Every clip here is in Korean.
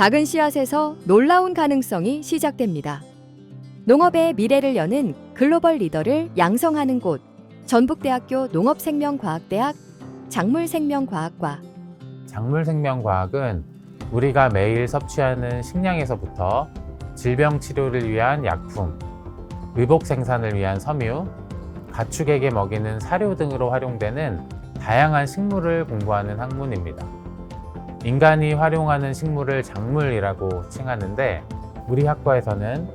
작은 씨앗에서 놀라운 가능성이 시작됩니다. 농업의 미래를 여는 글로벌 리더를 양성하는 곳. 전북대학교 농업생명과학대학 작물생명과학과. 작물생명과학은 우리가 매일 섭취하는 식량에서부터 질병 치료를 위한 약품, 의복 생산을 위한 섬유, 가축에게 먹이는 사료 등으로 활용되는 다양한 식물을 공부하는 학문입니다. 인간이 활용하는 식물을 작물이라고 칭하는데 우리 학과에서는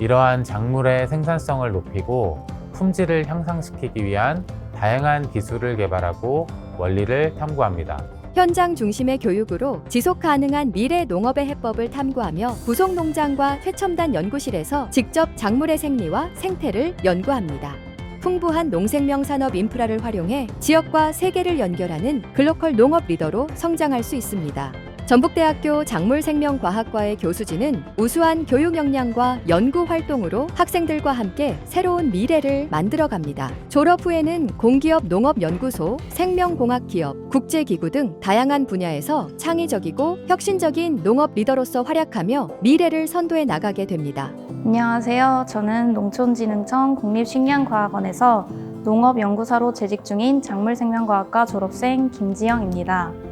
이러한 작물의 생산성을 높이고 품질을 향상시키기 위한 다양한 기술을 개발하고 원리를 탐구합니다. 현장 중심의 교육으로 지속 가능한 미래 농업의 해법을 탐구하며 부속 농장과 최첨단 연구실에서 직접 작물의 생리와 생태를 연구합니다. 풍부한 농생명 산업 인프라를 활용해 지역과 세계를 연결하는 글로컬 농업 리더로 성장할 수 있습니다. 전북대학교 작물생명과학과의 교수진은 우수한 교육 역량과 연구 활동으로 학생들과 함께 새로운 미래를 만들어 갑니다. 졸업 후에는 공기업 농업연구소, 생명공학기업, 국제기구 등 다양한 분야에서 창의적이고 혁신적인 농업 리더로서 활약하며 미래를 선도해 나가게 됩니다. 안녕하세요. 저는 농촌진흥청 국립식량과학원에서 농업연구사로 재직 중인 작물생명과학과 졸업생 김지영입니다.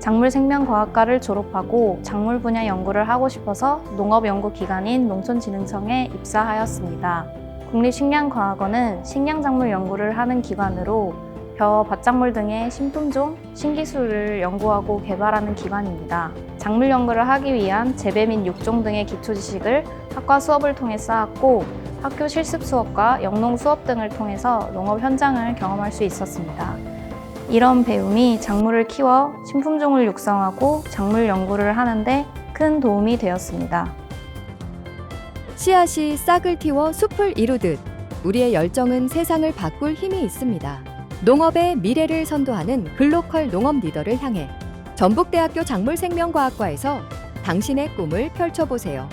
작물생명과학과를 졸업하고 작물 분야 연구를 하고 싶어서 농업연구기관인 농촌진흥청에 입사하였습니다. 국립식량과학원은 식량작물 연구를 하는 기관으로 벼, 밭작물 등의 신품종, 신기술을 연구하고 개발하는 기관입니다. 작물 연구를 하기 위한 재배 및 육종 등의 기초 지식을 학과 수업을 통해 쌓았고 학교 실습 수업과 영농 수업 등을 통해서 농업 현장을 경험할 수 있었습니다. 이런 배움이 작물을 키워 신품종을 육성하고 작물 연구를 하는데 큰 도움이 되었습니다. 씨앗이 싹을 틔워 숲을 이루듯 우리의 열정은 세상을 바꿀 힘이 있습니다. 농업의 미래를 선도하는 글로컬 농업 리더를 향해 전북대학교 작물생명과학과에서 당신의 꿈을 펼쳐보세요.